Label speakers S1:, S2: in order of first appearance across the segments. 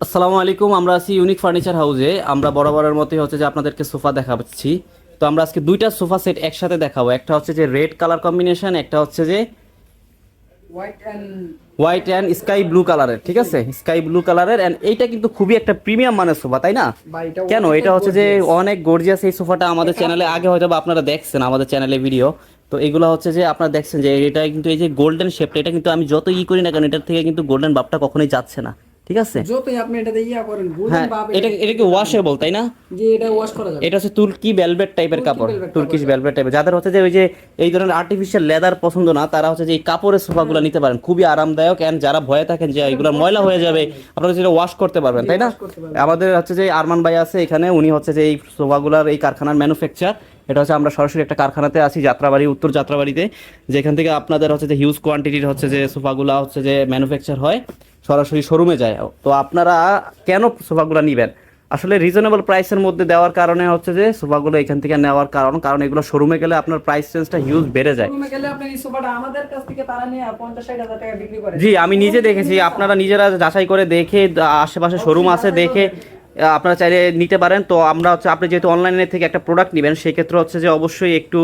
S1: আসসালামু আলাইকুম আমরা আছি ইউনিক ফার্নিচার হাউসে আমরা বরাবরের মতোই হচ্ছে যে আপনাদেরকে সোফা দেখাচ্ছি। তো আমরা আজকে দুইটা সোফা সেট একসাথে দেখাবো। একটা হচ্ছে যে রেড কালার কম্বিনেশন একটা হচ্ছে যে
S2: হোয়াইট অ্যান্ড
S1: স্কাই ব্লু কালারের ঠিক আছে? স্কাই ব্লু কালারের অ্যান্ড এইটা কিন্তু খুবই একটা প্রিমিয়াম মানের সোফা তাই না? কেন? এটা হচ্ছে যে অনেক গর্জিয়াস এই সোফাটা আমাদের চ্যানেলে আগে হয়তো আপনারা দেখছেন আমাদের চ্যানেলে ভিডিও তো এগুলো হচ্ছে যে আপনারা দেখছেন যে এটা কিন্তু এই যে গোল্ডেন শেপটা এটা কিন্তু আমি যত ই করি না কেন এটার থেকে কিন্তু গোল্ডেন বাপটা কখনোই যাচ্ছে না। ঠিক আছে?
S2: যতই আপনি এটাতে ইয়া করেন
S1: হ্যাঁ এটা এটা কি ওয়াশেবল তাই না?
S2: যে এটা ওয়াশ করা যাবে।
S1: এটা হচ্ছে তুর্কি ভেলভেট টাইপের কাপড় তুর্কিশ ভেলভেট টাইপের যাদের হচ্ছে যে ওই যে এই ধরনের আর্টিফিশিয়াল লেদার পছন্দ না তারা হচ্ছে যে এই কাপড়ের সোফাগুলো নিতে পারেন। খুবই আরামদায়ক এন্ড যারা ভয়ে থাকেন যে এগুলো ময়লা হয়ে যাবে আপনারা সেটা ওয়াশ করতে পারবেন তাই না। আমাদের হচ্ছে যে আরমান ভাই আছে এখানে উনি হচ্ছে যে এই সোফাগুলোর এই কারখানার ম্যানুফ্যাকচার এটা হচ্ছে আমরা সরাসরি একটা কারখানাতে আছি যাত্রাবাড়ি উত্তর যাত্রাবাড়িতে। যেখান থেকে আপনাদের হচ্ছে যে হিউজ কোয়ান্টিটির হচ্ছে যে সোফাগুলো হচ্ছে যে ম্যানুফ্যাকচার হয় সরাসরি শোরুমে যায়। তো আপনারা কেন সোফাগুলো নেবেন? আসলে রিজনেবল প্রাইসের মধ্যে দেওয়ার কারণে হচ্ছে যে সোফাগুলো এখান থেকে নেওয়ার কারণ কারণ এগুলো শোরুমে গেলে আপনার প্রাইস চেঞ্জটা হিউজ বেড়ে যায়।
S2: শোরুমে গেলে আপনি এই সোফাটা আমাদের কাছ থেকে তারা নিয়ে 50 60 হাজার টাকা বিক্রি করে।
S1: জি আমি নিজে দেখেছি আপনারা নিজেরা যাচাই করে দেখে আশেপাশে শোরুম আছে দেখে আপনারা চাইলে নিতে পারেন। তো আমরা হচ্ছে আপনি যেহেতু অনলাইনে থেকে একটা প্রোডাক্ট নেবেন সেক্ষেত্রে হচ্ছে যে অবশ্যই একটু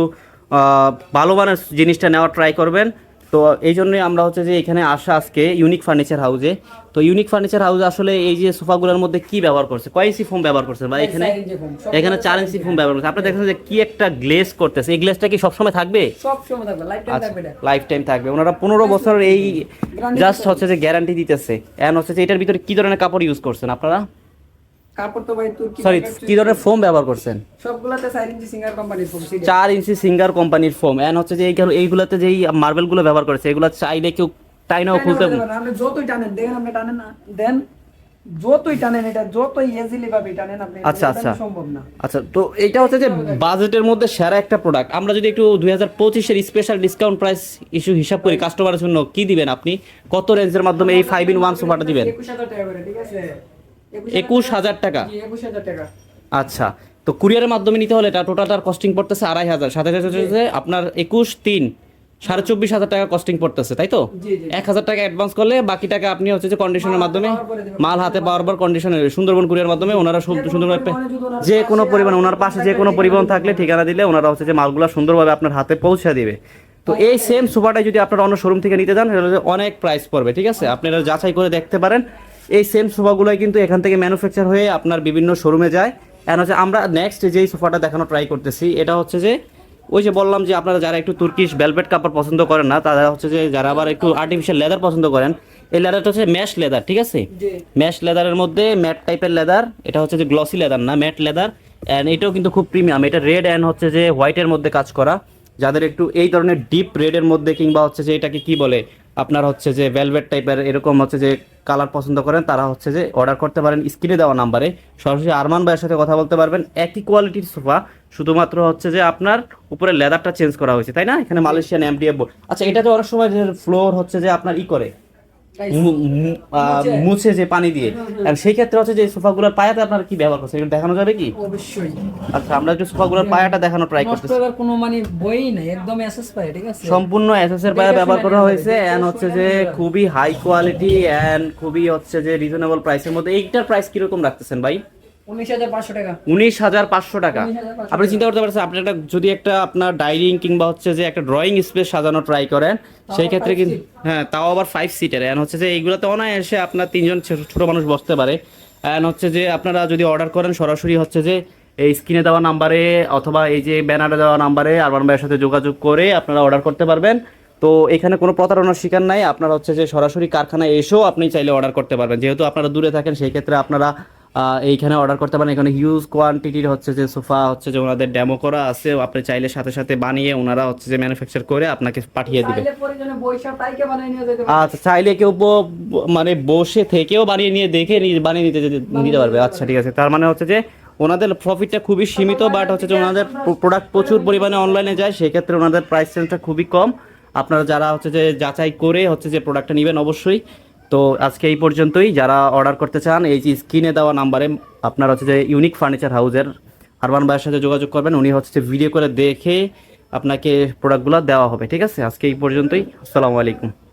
S1: ভালো মানের জিনিসটা নেওয়ার ট্রাই করবেন। তো এই জন্যই আমরা হচ্ছে যে এখানে আসা আজকে ইউনিক ফার্নিচার হাউসে তো ইউনিক ফার্নিচার হাউস আসলে এই যে সোফাগুলোর মধ্যে কি ব্যবহার করছে? কয় ইঞ্চি ফোম ব্যবহার করছে বা এখানে? এখানে চার ইঞ্চি ফোম ব্যবহার করছে। আপনি দেখেন যে কি একটা গ্লেজ করতেছে। এই গ্লেসটা কি সবসময় থাকবে?
S2: লাইফ টাইম
S1: আচ্ছা
S2: থাকবে
S1: টাইম থাকবে। ওনারা পনেরো বছর এই জাস্ট হচ্ছে যে গ্যারান্টি দিতেছে। এন্ড হচ্ছে যে এটার ভিতরে কি ধরনের কাপড় ইউজ করছেন আপনারা?
S2: কাপড় তো ভাই তুর্কি
S1: সরি কি ধরনের ফোম ব্যবহার করছেন?
S2: সবগুলাতে 4 ইঞ্চি সিঙ্গার কোম্পানির ফোম সিডি
S1: চার ইঞ্চি সিঙ্গার কোম্পানির ফোম এন্ড হচ্ছে যে এই- এইগুলোতে যেই মার্বেলগুলো ব্যবহার করেছে এগুলো চাইলে কেউ টাইনাও খুলতে
S2: আপনি যতই টানেন দেখেন আপনি টানেন না দেন যতই টানেন এটা যতই ইজিলি ভাবে টানেন আপনি
S1: আচ্ছা, আচ্ছা।
S2: সম্ভব না।
S1: আচ্ছা তো এটা হচ্ছে যে বাজেটের মধ্যে সেরা একটা প্রোডাক্ট আমরা যদি একটু দুই হাজার পঁচিশের স্পেশাল ডিসকাউন্ট প্রাইস ইস্যু হিসাব করি কাস্টমারের জন্য কি দিবেন আপনি? কত রেঞ্জের মাধ্যমে এই ফাইভ ইন ওয়ান সোফাটা দিবেন?
S2: 21000 টাকা করে ঠিক আছে?
S1: একুশ হাজার টাকা?
S2: জি 21000 টাকা।
S1: আচ্ছা তো কুরিয়ারের মাধ্যমে নিতে হলে এটা টোটালটার কস্টিং পড়তেছে আড়াই হাজার। সাথে আপনার একুশ তিন সাড়ে চব্বিশ হাজার টাকা কস্টিং পড়তেছে তাই তো। এক হাজার টাকা অ্যাডভান্স করলে বাকি টাকা আপনি হচ্ছে যে কন্ডিশনের মাধ্যমে। মাল হাতে পাওয়ার পর কন্ডিশনের সুন্দরবন কুরিয়ার মাধ্যমে ওনারা সু-
S2: যে কোনো
S1: সুন্দরভাবে
S2: পরিবহনে
S1: যে কোনো পরিমাণ ওনার পাশে যে কোনো পরিবহন থাকলে ঠিকানা দিলে ওনারা হচ্ছে যে মালগুলো সুন্দরভাবে আপনার হাতে পৌঁছে দিবে। তো এই সেম সোফাটাই যদি আপনারা অন্য শোরুম থেকে নিতে যান অনেক প্রাইস পড়বে ঠিক আছে? আপনারা যাচাই করে দেখতে পারেন। এই সেম সোফাগুলোই কিন্তু এখান থেকে ম্যানুফ্যাকচার হয়ে আপনার বিভিন্ন শোরুমে যায়। এখন হচ্ছে আমরা নেক্সট যেই সোফাটা দেখানো ট্রাই করতেছি এটা হচ্ছে যে ওই যে বললাম যে আপনারা যারা একটু তুর্কিশ ভেলভেট কাপড় পছন্দ করেন না তারা হচ্ছে যে যারা আবার একটু আর্টিফিশিয়াল লেদার পছন্দ করেন এই লেদারটা হচ্ছে ম্যাশ লেদার ঠিক আছে? ম্যাশ লেদারের মধ্যে ম্যাট টাইপের লেদার এটা হচ্ছে যে গ্লসি লেদার না ম্যাট লেদার অ্যান্ড এটাও কিন্তু খুব প্রিমিয়াম এটা রেড অ্যান্ড হচ্ছে যে হোয়াইটের মধ্যে কাজ করা। যাদের একটু এই ধরনের ডিপ রেডের মধ্যে কিংবা হচ্ছে যে এটাকে কি বলে আপনার হচ্ছে যে ভেলভেট টাইপের এরকম হচ্ছে যে কালার পছন্দ করেন তারা হচ্ছে যে অর্ডার করতে পারেন স্ক্রিনে দেওয়া নাম্বারে সরাসরি আরমান ভাইয়ের সাথে কথা বলতে পারবেন। একই কোয়ালিটির সোফা শুধুমাত্র হচ্ছে যে আপনার উপরে লেদারটা চেঞ্জ করা হয়েছে তাই না? এখানে মালয়েশিয়ান এমডিএফ বোর্ড আচ্ছা এটা তো অনেক সময় ফ্লোর হচ্ছে যে আপনার ই করে।
S2: মুছে।
S1: যে পানি দিয়ে। আর সেই ক্ষেত্রে হচ্ছে যে সোফাগুলোর পায়াতে আপনারা কি ব্যবহার করছেন? দেখানো যাবে কি?
S2: অবশ্যই।
S1: আচ্ছা আমরা একটু সোফাগুলোর পায়াটা দেখানো ট্রাই করতেছি।
S2: কোনো মানে বই নাই একদম এসএস পায় ঠিক আছে?
S1: সম্পূর্ণ এসএস এর পায়া ব্যবহার করা হয়েছে এন্ড হচ্ছে যে খুবই হাই কোয়ালিটি এন্ড খুবই হচ্ছে যে রিজনেবল প্রাইসের মধ্যে। এইটার প্রাইস কি রকম রাখতেছেন ভাই?
S2: 19500 টাকা
S1: উনিশ হাজার পাঁচশো টাকা।
S2: 19,500
S1: আপনি চিন্তা করতে পারছেন আপনি একটা যদি একটা আপনার ডাইনিং কিংবা হচ্ছে যে একটা ড্রয়িং স্পেস সাজানো ট্রাই করেন সেই ক্ষেত্রে কিন্তু হ্যাঁ তাও আবার ফাইভ সিটের এন্ড হচ্ছে যে এইগুলোতে অনায়াসে আপনার তিনজন ছোট মানুষ বসতে পারে। এন্ড হচ্ছে যে আপনারা যদি অর্ডার করেন সরাসরি হচ্ছে যে এই স্ক্রিনে দেওয়া নাম্বারে অথবা এই যে ব্যানারে দেওয়া নাম্বারে আরবান ভাইয়ের সাথে যোগাযোগ করে আপনারা অর্ডার করতে পারবেন। তো এখানে কোনো প্রতারণার শিকার নাই। আপনারা হচ্ছে যে সরাসরি কারখানায় এসেও আপনি চাইলে অর্ডার করতে পারবেন। যেহেতু আপনারা দূরে থাকেন সেই ক্ষেত্রে আপনারা এইখানে অর্ডার করতে পারেন। এখানে হিউজ কোয়ান্টিটির হচ্ছে যে সোফা হচ্ছে যে ওনাদের ডেমো করা আছে। আপনি চাইলে সাথে সাথে বানিয়ে ওনারা হচ্ছে যে ম্যানুফ্যাকচার করে আপনাকে পাঠিয়ে দিবে। আচ্ছা চাইলে কেউ মানে বসে থেকেও বানিয়ে নিয়ে দেখে বানিয়ে নিতে নিতে পারবে। আচ্ছা ঠিক আছে। তার মানে হচ্ছে যে ওনাদের প্রফিটটা খুবই সীমিত বাট হচ্ছে যে ওনাদের প্রোডাক্ট প্রচুর পরিমাণে অনলাইনে যায়। সেক্ষেত্রে ওনাদের প্রাইস রেঞ্জটা খুবই কম। আপনারা যারা হচ্ছে যে যাচাই করে হচ্ছে যে প্রোডাক্টটা নেবেন অবশ্যই তো আজকে এই পর্যন্তই। যারা অর্ডার করতে চান, এই যে স্ক্রিনে দেওয়া নাম্বারে আপনার হচ্ছে যে ইউনিক ফার্নিচার হাউসের আরবান ভাইয়ের সাথে যোগাযোগ করবেন। উনি হচ্ছে ভিডিও করে দেখে আপনাকে প্রোডাক্টগুলো দেওয়া হবে। ঠিক আছে? আজকে এই পর্যন্তই। আসসালামু আলাইকুম।